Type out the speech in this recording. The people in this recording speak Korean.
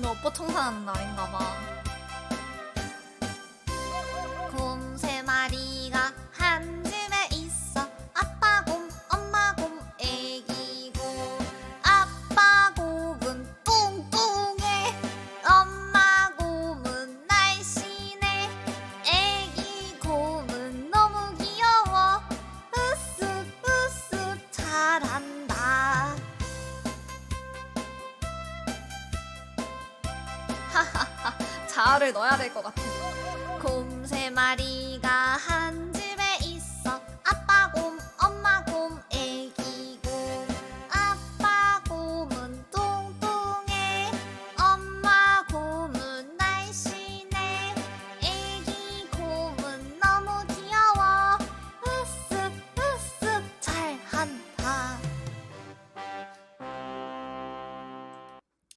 오늘 업보 청소하는 날인가 봐. 하하하 자아를 넣어야 될 것 같아. 곰세 마리가 한